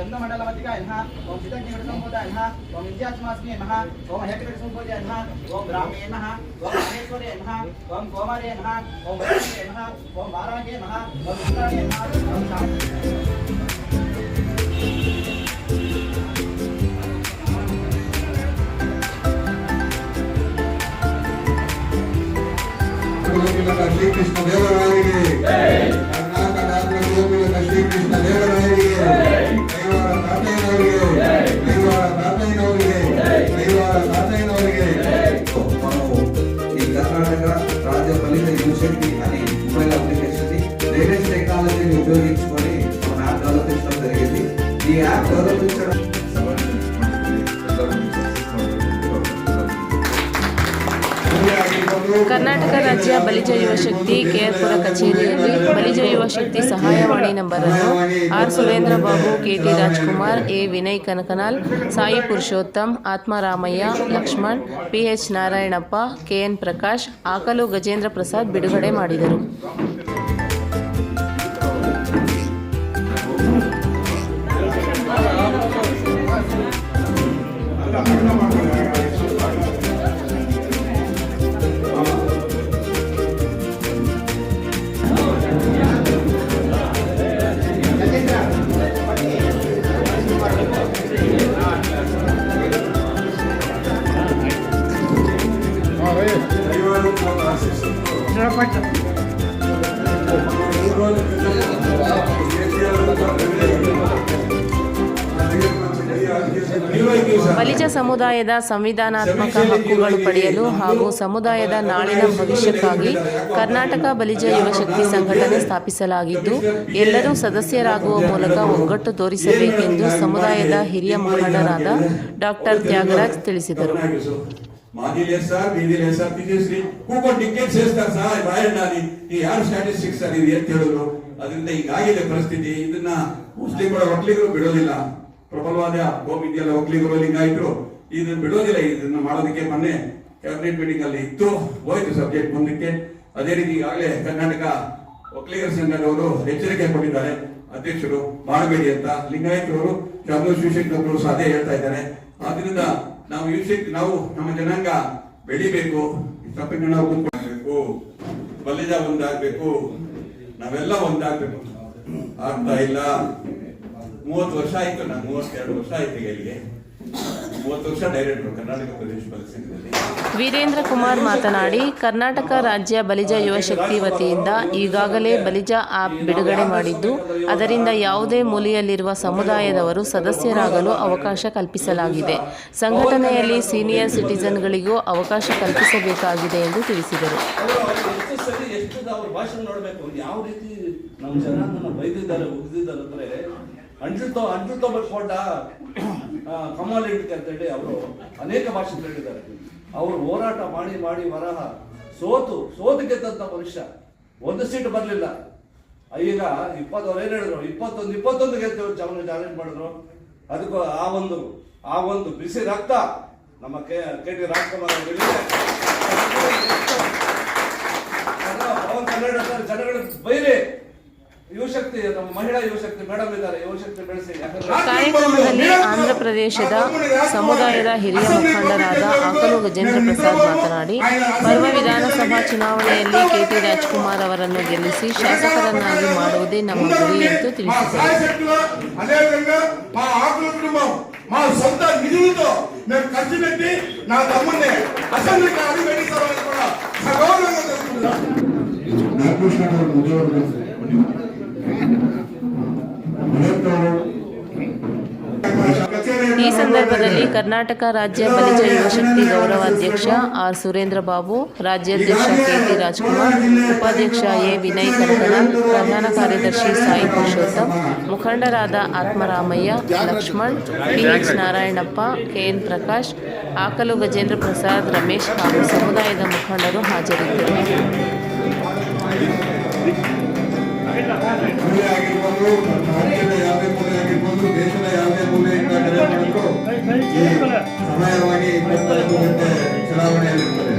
चंद्रमंडलावती का नमः ओम सीताज्ञ संबोधाय नमः ओम विद्यात्मास्मे नमः ओम हेतुपति संबोधाय नमः ओम ब्राह्मणे नमः ओम महेश्वरे नमः ओम कोमारे नमः ओम वैश्वे नमः ओम वाराहे नमः ओम इंद्राय नमः ओम शांति श्री कृष्णदेवराय ಕರ್ನಾಟಕ ರಾಜ್ಯ ಬಲಿಜ ಯುವಶಕ್ತಿ ಕೆಆರ್ಪುರ ಕಚೇರಿಯಲ್ಲಿ ಬಲಿಜ ಯುವಶಕ್ತಿ ಸಹಾಯವಾಣಿ ನಂಬರನ್ನು R Surendra Babu, KT Rajkumar, A. Vinay Kanakanal, Sai Purushottam, Atmaramaiah, Lakshman, PH Narayanappa, KN Prakash, Akalu Gajendra Prasad ಬಿಡುಗಡೆ ಮಾಡಿದರು. ಬಲಿಜ ಸಮುದಾಯದ ಸಂವಿಧಾನಾತ್ಮಕ ಹಕ್ಕುಗಳು ಪಡೆಯಲು ಹಾಗೂ ಸಮುದಾಯದ ನಾಳಿನ ಭವಿಷ್ಯಕ್ಕಾಗಿ ಕರ್ನಾಟಕ ಬಲಿಜ ಯುವಶಕ್ತಿ ಸಂಘಟನೆ ಸ್ಥಾಪಿಸಲಾಗಿದ್ದು, ಎಲ್ಲರೂ ಸದಸ್ಯರಾಗುವ ಮೂಲಕ ಒಗ್ಗಟ್ಟು ತೋರಿಸಬೇಕೆಂದು ಸಮುದಾಯದ ಹಿರಿಯ ಮುಖಂಡರಾದ ಡಾಕ್ಟರ್ ತ್ಯಾಗರಾಜ್ ತಿಳಿಸಿದರು. మాది లేదు సార్ మీది లేదు సార్ తీసేసి ಕೂಕೊಂಡು ಟಿಕೆಟ್ ಸೇರ್ತಾರೆ ಸರ್ ರಾಯಣ್ಣ ಈ ಯಾರು ಸ್ಟ್ಯಾಟಿಸ್ಟಿಕ್ಸ್ ಸರ್ ಇದು ಅಂತ ಹೇಳಿದ್ರು ಅದರಿಂದ ಈಗಾಗಿದೆ ಪರಿಸ್ಥಿತಿ ಇದನ್ನ ಮುಸ್ಲಿಮರ ಒಕ್ಕಲಿಗರು ಬಿಡೋದಿಲ್ಲ ಪ್ರಬಲವಾದ ಗೋವಿಂದ್ಯಲ್ಲ ಒಕ್ಕಲಿಗರು ಲಿಂಗಾಯತರು ಇದನ್ನ ಬಿಡೋದಿಲ್ಲ ಇದನ್ನ ಮಾಡೋದಕ್ಕೆ ಮೊನ್ನೆ ಕ್ಯಾಬಿನೆಟ್ ಮೀಟಿಂಗ್ ಅಲ್ಲಿ ಇತ್ತು ಹೋಯ್ತು ಸಬ್ಜೆಕ್ಟ್ ಮುಂದಕ್ಕೆ ಅದೇ ರೀತಿ ಈಗಾಗಲೇ ಕರ್ನಾಟಕ ಒಕ್ಕಲಿಗರ ಸಂಘದವರು ಎಚ್ಚರಿಕೆ ಕೊಟ್ಟಿದ್ದಾರೆ ಅಧ್ಯಕ್ಷರು ಮಾಡಬೇಡಿ ಅಂತ ಲಿಂಗಾಯತರವರು ಶಾಮನೂರ್ ಶಿವಶಂಕರ್ ಸಹ ಅದೇ ಹೇಳ್ತಾ ಇದ್ದಾರೆ ಆದ್ರಿಂದ ನಾವು ಯೂಸಿಕ್ ನಾವು ನಮ್ಮ ಜನಾಂಗ ಬೆಳಿಬೇಕು ತಪ್ಪಿನ ನಾವು ಕುಂತ್ಕೊಳ್ಬೇಕು ಬಲಿಜ ಒಂದಾಗ್ಬೇಕು, ನಾವೆಲ್ಲ ಒಂದಾಗ್ಬೇಕು. ಆಗ್ತಾ ಇಲ್ಲ. ಮೂವತ್ತು ವರ್ಷ ಆಯ್ತು ನಾನು ಮೂವತ್ತೆರಡು ವರ್ಷ ಆಯ್ತು ಇಲ್ಲಿಗೆ. ಮೂವತ್ತು ಡೈರೆಕ್ಟರ್ ಕರ್ನಾಟಕ ಪ್ರದೇಶ ಬಲಿಜ ವೀರೇಂದ್ರ ಕುಮಾರ್ ಮಾತನಾಡಿ ಕರ್ನಾಟಕ ರಾಜ್ಯ ಬಲಿಜ ಯುವಶಕ್ತಿ ವತಿಯಿಂದ ಈಗಾಗಲೇ ಬಲಿಜ ಆಪ್ ಬಿಡುಗಡೆ ಮಾಡಿದ್ದು ಅದರಿಂದ ಯಾವುದೇ ಮೂಲೆಯಲ್ಲಿರುವ ಸಮುದಾಯದವರು ಸದಸ್ಯರಾಗಲು ಅವಕಾಶ ಕಲ್ಪಿಸಲಾಗಿದೆ. ಸಂಘಟನೆಯಲ್ಲಿ ಸೀನಿಯರ್ ಸಿಟಿಸನ್ಗಳಿಗೂ ಅವಕಾಶ ಕಲ್ಪಿಸಬೇಕಾಗಿದೆ ಎಂದು ತಿಳಿಸಿದರು. ಅವರು ಎಷ್ಟು ಸರಿ ಎಷ್ಟು ಅವ್ರ ಭಾಷಣ ನೋಡ್ಬೇಕು ಯಾವ ರೀತಿ ನಮ್ಮ ಜನಾಂಗನ ಬೈದಿದ್ದಾರೆ ಉಗ್ದಿದ್ದಾರೆ ಅಂದ್ರೆ ಅಂಟ್ಲು ತೊ ಅಂಟ್ಲು ತೊಗೊಳ್ಕೊಂಡ ಕಮಲ್ ಹಿಡಿಕೆ ಅಂತ ಹೇಳಿ ಅವರು ಅನೇಕ ಭಾಷೆಗಳು ಹೇಳಿದ್ದಾರೆ. ಅವರು ಹೋರಾಟ ಮಾಡಿ ಮಾಡಿ ವರಹ. ಸೋತು ಸೋತು ಗೆದ್ದಂತ ಮನುಷ್ಯ. ಒಂದು ಸೀಟ್ ಬರಲಿಲ್ಲ. ಈಗ ಇಪ್ಪತ್ತೊಂದು ಏನು ಹೇಳಿದ್ರು? ಇಪ್ಪತ್ತೊಂದು ಇಪ್ಪತ್ತೊಂದು ಗೆದ್ದವರು ಚಾಲೆಂಜ್ ಚಾಲೆಂಜ್ ಮಾಡಿದ್ರು. ಅದಕ್ಕೂ ಆ ಒಂದು ಆ ಒಂದು ಬಿಸಿ ರಕ್ತ ನಮ್ಮ ಕೆ ಕೆ ಟಿ ರಾಜ್ಕುಮಾರ್ ಅವರಿಗೆ ಪವನ್ ಕನ್ನಡ ಜನಗಳ ಬೈರಿ. ಯುವಶಕ್ತಿ ನಮ್ಮ ಮಹಿಳಾ ಯುವಶಕ್ತಿ ಮೇಡಮ್ ಇದ್ದಾರೆ ಯುವಶಕ್ತಿ ಬೆಳೆಸಿ. ಕಾರ್ಯಕ್ರಮದಲ್ಲಿ ಆಂಧ್ರ ಪ್ರದೇಶದ ಸಮುದಾಯದ ಹಿರಿಯ ಮುಖಂಡರಾದ ಆಕಲು ಗಜೇಂದ್ರ ಪ್ರಸಾದ್ ಮಾತನಾಡಿ ಬರುವ ವಿಧಾನಸಭಾ ಚುನಾವಣೆಯಲ್ಲಿ ಕೆಟಿ ರಾಜ್ಕುಮಾರ್ ಅವರನ್ನು ಗೆಲ್ಲಿಸಿ ಶಾಸಕರನ್ನಾಗಿ ಮಾಡುವುದೇ ನಮ್ಮ ಗುರಿ ಎಂದು ತಿಳಿಸಿದರು ಈ ಸಂದರ್ಭದಲ್ಲಿ ಕರ್ನಾಟಕ ರಾಜ್ಯ ಬಲಿಜ ಯುವಶಕ್ತಿ ಗೌರವಾಧ್ಯಕ್ಷ ಆರ್ ಸುರೇಂದ್ರ ಬಾಬು ರಾಜ್ಯಾಧ್ಯಕ್ಷ ಕೆಟಿ ರಾಜ್ಕುಮಾರ್, ಉಪಾಧ್ಯಕ್ಷ ಎ. ವಿನಯ್ ಕಲ್ಕಣ ಪ್ರಧಾನ ಕಾರ್ಯದರ್ಶಿ ಸಾಯಿ ಪುರುಷೋತ್ತಮ್, ಮುಖಂಡರಾದ ಆತ್ಮರಾಮಯ್ಯ, ಲಕ್ಷ್ಮಣ್ ಪಿಎಚ್ ನಾರಾಯಣಪ್ಪ, ಕೆಎನ್ ಪ್ರಕಾಶ್, ಆಕಲು ಗಜೇಂದ್ರ ಪ್ರಸಾದ್, ರಮೇಶ್ ಹಾಗೂ ಸಮುದಾಯದ ಮುಖಂಡರು ಹಾಜರಿದ್ದರು. ಆಗಿರ್ಬೋದು ರಾಜ್ಯದ ಯಾವುದೇ ಮೂಲೆ ಆಗಿರ್ಬೋದು ದೇಶದ ಯಾವುದೇ ಮೂಲೆಯಿಂದ ಕರೆ ಮಾಡಿದ್ರು ಸಮಯವಾಗಿ ಇಪ್ಪತ್ತೈದು ಗಂಟೆ ಚಲಾವಣೆಯಲ್ಲಿರ್ತದೆ